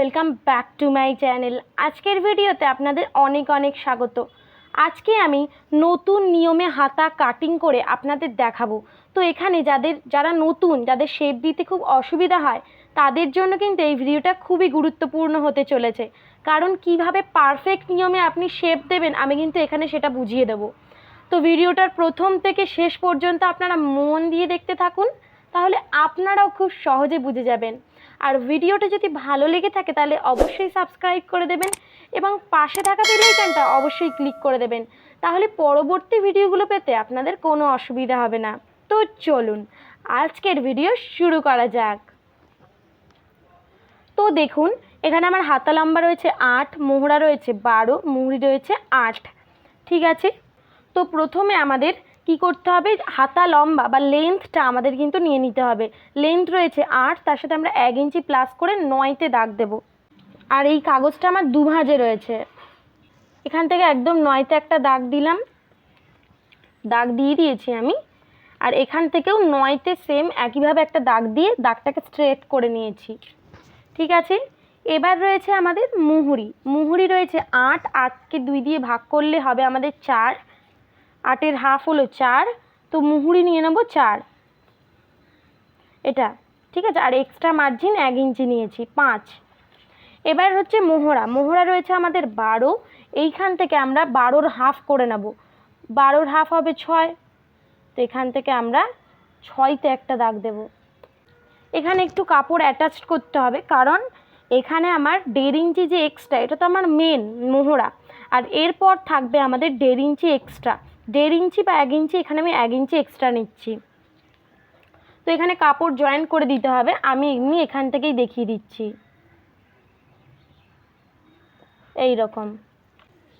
Welcome back to my channel আজকের ভিডিওতে আপনাদের অনেক অনেক স্বাগত। আজকে আমি নতুন নিয়মে হাতা কাটিং করে আপনাদের দেখাবো। তো এখানে যাদের, যারা নতুন, যাদের শেপ দিতে খুব অসুবিধা হয়, তাদের জন্য কিন্তু এই ভিডিওটা খুবই গুরুত্বপূর্ণ হতে চলেছে। কারণ কীভাবে পারফেক্ট নিয়মে আপনি শেপ দেবেন, আমি কিন্তু এখানে সেটা বুঝিয়ে দেবো। তো ভিডিওটার প্রথম থেকে শেষ পর্যন্ত আপনারা মন দিয়ে দেখতে থাকুন, তাহলে আপনারাও খুব সহজে বুঝে যাবেন। আর ভিডিওটা যদি ভালো লেগে থাকে তাহলে অবশ্যই সাবস্ক্রাইব করে দেবেন এবং পাশে থাকা বেলাইকানটা অবশ্যই ক্লিক করে দেবেন। তাহলে পরবর্তী ভিডিওগুলো পেতে আপনাদের কোনো অসুবিধা হবে না। তো চলুন, আজকের ভিডিও শুরু করা যাক। তো দেখুন, এখানে আমার হাতা লম্বা রয়েছে আট, মোহরা রয়েছে বারো মুহুরি রয়েছে আট। ঠিক আছে? তো প্রথমে আমাদের কি করতে হবে? হাতা লম্বা বা লেন্থটা আমাদের কিন্তু নিয়ে নিতে হবে। লেন্থ রয়েছে আট, তার সাথে আমরা এক ইঞ্চি প্লাস করে নয়তে দাগ দেব। আর এই কাগজটা আমার দু ভাঁজে রয়েছে। এখান থেকে একদম নয়তে একটা দাগ দিলাম। দাগ দিয়ে দিয়েছি আমি। আর এখান থেকেও নয়তে সেম একইভাবে একটা দাগ দিয়ে দাগটাকে স্ট্রেট করে নিয়েছি। ঠিক আছে? এবার রয়েছে আমাদের মুহুরি। মুহুরি রয়েছে আট, আটকে দুই দিয়ে ভাগ করলে হবে আমাদের চার। আটের হাফ হলো চার, তো মুহুরি নিয়ে নেব চার। এটা, ঠিক আছে? আর এক্সট্রা মার্জিন এক ইঞ্চি নিয়েছি, পাঁচ। এবার হচ্ছে মোহরা। মোহরা রয়েছে আমাদের বারো। এইখান থেকে আমরা বারোর হাফ করে নেব। বারোর হাফ হবে ছয়, তো এখান থেকে আমরা ছয়তে একটা দাগ দেব। এখানে একটু কাপড় অ্যাটাচ করতে হবে, কারণ এখানে আমার দেড় ইঞ্চি যে এক্সট্রা এটা তো আমার মেন মোহরা। আর এরপর থাকবে আমাদের দেড় ইঞ্চি এক্সট্রা দেড় ইঞ্চি বা এক ইঞ্চি, এখানে আমি এক ইঞ্চি এক্সট্রা নিচ্ছি। তো এখানে কাপড় জয়েন করে দিতে হবে, আমি এমনি এখান থেকেই দেখিয়ে দিচ্ছি। এই রকম।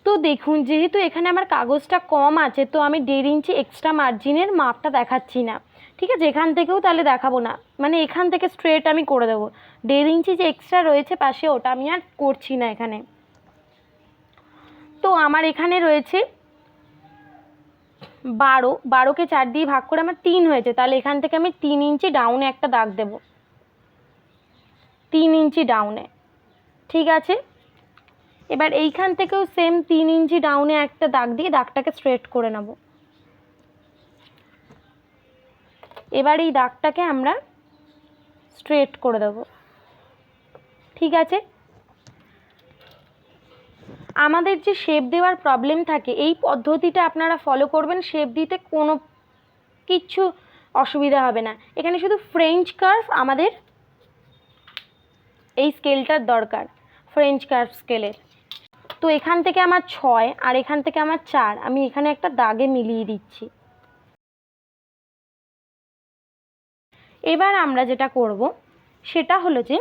তো দেখুন, যেহেতু এখানে আমার কাগজটা কম আছে, তো আমি দেড় ইঞ্চি এক্সট্রা মার্জিনের মাপটা দেখাচ্ছি না। ঠিক আছে, এখান থেকেও তাহলে দেখাবো না। মানে এখান থেকে স্ট্রেট আমি করে দেবো। দেড় ইঞ্চি যে এক্সট্রা রয়েছে পাশে, ওটা আমি আর করছি না এখানে। তো আমার এখানে রয়েছে বারো, বারোকে চার দিয়ে ভাগ করে আমার তিন হয়েছে, তাহলে এখান থেকে আমি তিন ইঞ্চি ডাউনে একটা দাগ দেব। তিন ইঞ্চি ডাউনে ঠিক আছে? এবার এইখান থেকেও সেম তিন ইঞ্চি ডাউনে একটা দাগ দিয়ে দাগটাকে স্ট্রেট করে নেব। এবার এই দাগটাকে আমরা স্ট্রেট করে দেব। ঠিক আছে? আমাদের যে শেপ দেওয়ার প্রবলেম থাকে, এই পদ্ধতিটা আপনারা ফলো করবেন শেপ দিতে কোনো কিচ্ছু অসুবিধা হবে না। এখানে শুধু ফ্রেঞ্চ কার্ভ আমাদের এই স্কেলটার দরকার ফ্রেঞ্চ কার্ভ স্কেলের তো এখান থেকে আমার ছয় আর এখান থেকে আমার চার, আমি এখানে একটা দাগে মিলিয়ে দিচ্ছি। এবার আমরা যেটা করব, সেটা হলো যে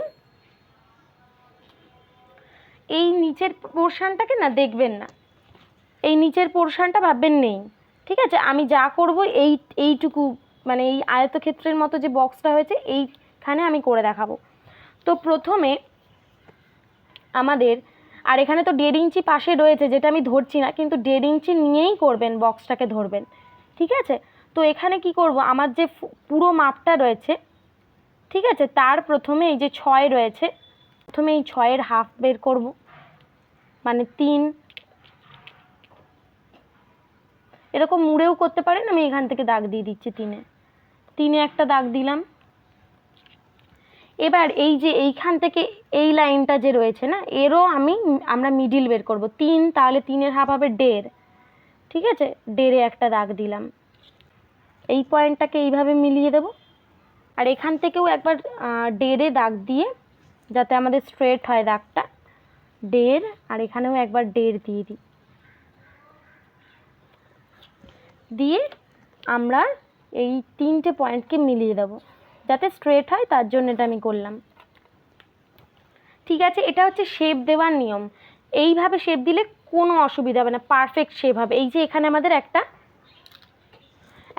এই নিচের পোর্শানটাকে না দেখবেন না। এই নিচের পোর্শানটা ভাববেন নেই। ঠিক আছে? আমি যা করব এই, এইটুকু মানে এই আয়তক্ষেত্রের মতো যে বক্সটা হয়েছে, এইখানে আমি করে দেখাবো। তো প্রথমে আমাদের, আর এখানে তো দেড় ইঞ্চি পাশে রয়েছে, যেটা আমি ধরছি না, কিন্তু দেড় ইঞ্চি নিয়েই করবেন, বক্সটাকে ধরবেন। ঠিক আছে? তো এখানে কি করব? আমার যে পুরো মাপটা রয়েছে, ঠিক আছে? তার প্রথমে এই যে ছয় রয়েছে প্রথমে এই ছয়ের হাফ বের করব। মানে তিন। এরকম মুড়েও করতে পারেন, আমি এখান থেকে দাগ দিয়ে দিচ্ছি তিনে। তিনে একটা দাগ দিলাম। এবার এই যে এইখান থেকে এই লাইনটা যে রয়েছে না, এরও আমি আমরা মিডিল বের করব। তিন, তাহলে তিনের হাফ হবে দেড়। ঠিক আছে? দেড়ে একটা দাগ দিলাম। এই পয়েন্টটাকে এইভাবে মিলিয়ে দেব। আর এখান থেকেও একবার দেড়ে দাগ দিয়ে যাতে আমাদের স্ট্রেট হয় দাগটা। ডের আর এখানেও একবার ডের দিয়ে দিই। দিয়ে আমরা এই তিনটে পয়েন্টকে মিলিয়ে দেবো। যাতে স্ট্রেট হয়, তার জন্য এটা আমি করলাম। ঠিক আছে, এটা হচ্ছে শেপ দেওয়ার নিয়ম। এইভাবে শেপ দিলে কোনো অসুবিধা হবে না পারফেক্ট শেপ হবে। এই যে এখানে আমাদের একটা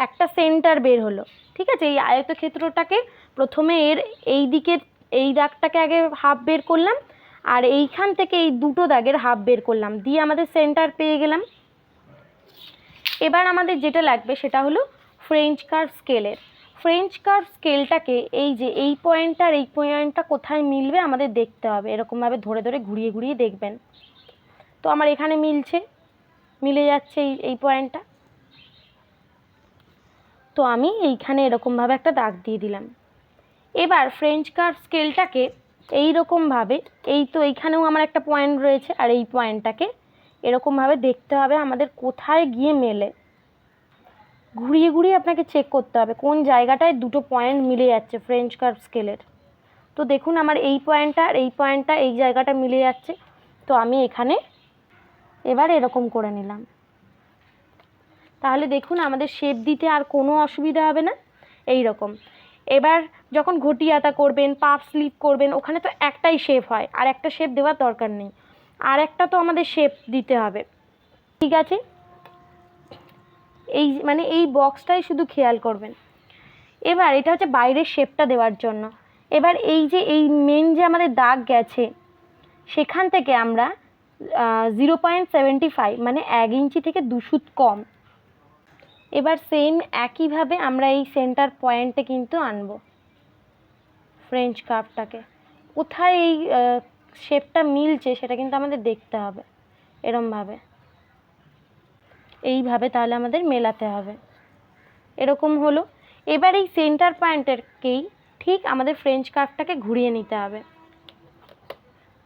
একটা সেন্টার বের হলো। ঠিক আছে, এই আয়তক্ষেত্রটাকে প্রথমে এর এই দিকের এই দাগটাকে আগে হাফ বের করলাম, আর এইখান থেকে এই দুটো দাগের হাফ বের করলাম, দিয়ে আমাদের সেন্টার পেয়ে গেলাম। এবার আমাদের যেটা লাগবে সেটা হলো ফ্রেঞ্চ কার্ভ স্কেলের ফ্রেঞ্চ কার্ভ স্কেলটাকে এই যে এই পয়েন্টটা আর এই পয়েন্টটা কোথায় মিলবে আমাদের দেখতে হবে এরকমভাবে ধরে ধরে ঘুরিয়ে ঘুরিয়ে দেখবেন। তো আমার এখানে মিলছে, মিলে যাচ্ছে এই এই পয়েন্টটা তো আমি এইখানে এরকমভাবে একটা দাগ দিয়ে দিলাম। এবার ফ্রেঞ্চ কার্ভ স্কেলটাকে এই রকমভাবে এই তো এইখানেও আমার একটা পয়েন্ট রয়েছে, আর এই পয়েন্টটাকে এরকমভাবে দেখতে হবে আমাদের কোথায় গিয়ে মেলে। ঘুরিয়ে ঘুরিয়ে আপনাকে চেক করতে হবে, কোন জায়গাটায় দুটো পয়েন্ট মিলে যাচ্ছে ফ্রেঞ্চ কার্ভ স্কেলের তো দেখুন আমার এই পয়েন্টটা আর এই পয়েন্টটা এই জায়গাটা মিলে যাচ্ছে, তো আমি এখানে এবার এরকম করে নিলাম। তাহলে দেখুন আমাদের শেপ দিতে আর কোনো অসুবিধা হবে না এই রকম এবার যখন ঘটি আতা করবেন পাফ স্লিপ করবেন, ওখানে তো একটাই শেপ হয়, আর একটা শেপ দেওয়ার দরকার নেই। আর একটা তো আমাদের শেপ দিতে হবে। ঠিক আছে? এই মানে এই বক্সটাই শুধু খেয়াল করবেন। এবার এটা হচ্ছে বাইরের শেপটা দেওয়ার জন্য। এবার এই যে, এই মেন যে আমাদের দাগ গেছে, সেখান থেকে আমরা জিরো পয়েন্ট সেভেন্টি ফাইভ মানে এক ইঞ্চি থেকে দু সুত কম এবার সেম একইভাবে আমরা এই সেন্টার পয়েন্টে কিন্তু আনব। ফ্রেঞ্চ কাপটাকে কোথায় এই শেপটা মিলছে সেটা কিন্তু আমাদের দেখতে হবে এরমভাবে। এইভাবে তাহলে আমাদের মেলাতে হবে। এরকম হলো। এবার এই সেন্টার পয়েন্টেরকেই ঠিক আমাদের ফ্রেঞ্চ কার্ভটাকে ঘুরিয়ে নিতে হবে।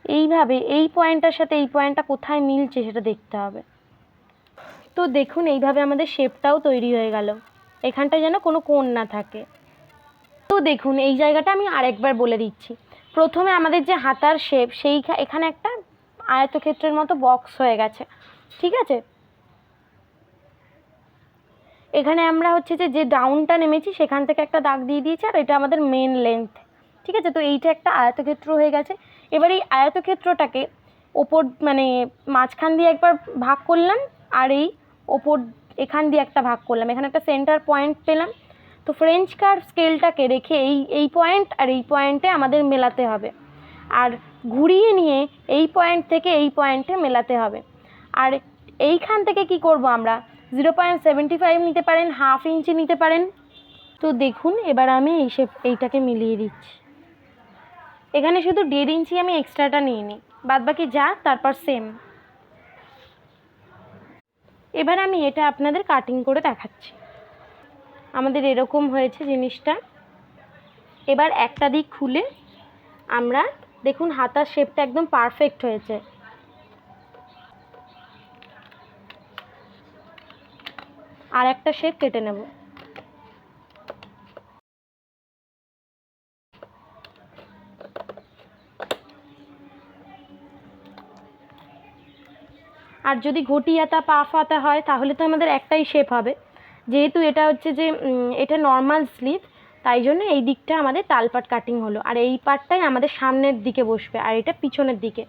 এইভাবে এই পয়েন্টটার সাথে এই পয়েন্টটা কোথায় মিলছে সেটা দেখতে হবে। তো দেখুন, এইভাবে আমাদের শেপটাও তৈরি হয়ে গেল। এখানটায় যেন কোনো কোণ না থাকে। তো দেখুন, এই জায়গাটা আমি আরেকবার বলে দিচ্ছি। প্রথমে আমাদের যে হাতার শেপ সেই এখানে একটা আয়তক্ষেত্রের মতো বক্স হয়ে গেছে। ঠিক আছে? এখানে আমরা হচ্ছে যে যে ডাউনটা নেমেছি, সেখান থেকে একটা দাগ দিয়ে দিয়েছি, আর এটা আমাদের মেন লেন্থ ঠিক আছে? তো এইটা একটা আয়তক্ষেত্র হয়ে গেছে। এবার এই আয়তক্ষেত্রটাকে ওপর মানে মাঝখান দিয়ে একবার ভাগ করলাম, আর এই ওপর এখান দিয়ে একটা ভাগ করলাম। এখানে একটা সেন্টার পয়েন্ট পেলাম। তো ফ্রেঞ্চ কার্ভ স্কেলটাকে রেখে এই এই পয়েন্ট আর এই পয়েন্টে আমাদের মেলাতে হবে। আর ঘুরিয়ে নিয়ে এই পয়েন্ট থেকে এই পয়েন্টে মেলাতে হবে। আর এইখান থেকে কি করব আমরা? জিরো পয়েন্ট সেভেন্টি ফাইভ নিতে পারেন হাফ ইঞ্চি নিতে পারেন। তো দেখুন, এবার আমি এই শেপ এইটাকে মিলিয়ে দিচ্ছি। এখানে শুধু দেড় ইঞ্চি আমি এক্সট্রাটা নিয়ে নিই। বাদ বাকি যা, তারপর সেম এবার আমি এটা আপনাদের কাটিং করে দেখাচ্ছি। আমাদের এরকম হয়েছে জিনিসটা। এবার একটা দিক খুলে আমরা দেখুন হাতার শেপটা একদম পারফেক্ট হয়েছে। আর একটা শেপ কেটে নেব। আর যদি ঘটি আতা পাফ আতা হয়, তাহলে তো আমাদের একটাই শেপ হবে। যেহেতু এটা হচ্ছে যে এটা নর্মাল স্লিভ তাই জন্য এই দিকটা আমাদের তালপাট কাটিং হলো। আর এই পাটটাই আমাদের সামনের দিকে বসবে, আর এটা পিছনের দিকে।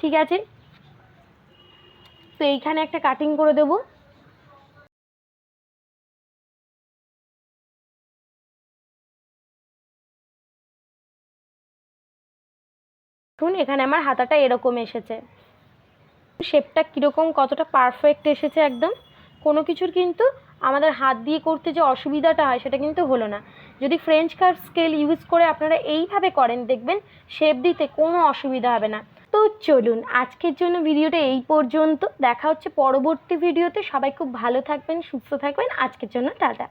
ঠিক আছে? তো এইখানে একটা কাটিং করে দেবো। দেখুন, এখানে আমার হাতাটা এরকম এসেছে। শেপটা কীরকম, কতটা পারফেক্ট এসেছে একদম, কোনো কিছুর কিন্তু আমাদের হাত দিয়ে করতে যে অসুবিধাটা হয় সেটা কিন্তু হলো না। যদি ফ্রেঞ্চ কার্ভ স্কেল ইউজ করে আপনারা এইভাবে করেন, দেখবেন শেপ দিতে কোনো অসুবিধা হবে না। তো চলুন, আজকের জন্য ভিডিওটা এই পর্যন্ত। দেখা হচ্ছে পরবর্তী ভিডিওতে। সবাই খুব ভালো থাকবেন, সুস্থ থাকবেন। আজকের জন্য টাটা।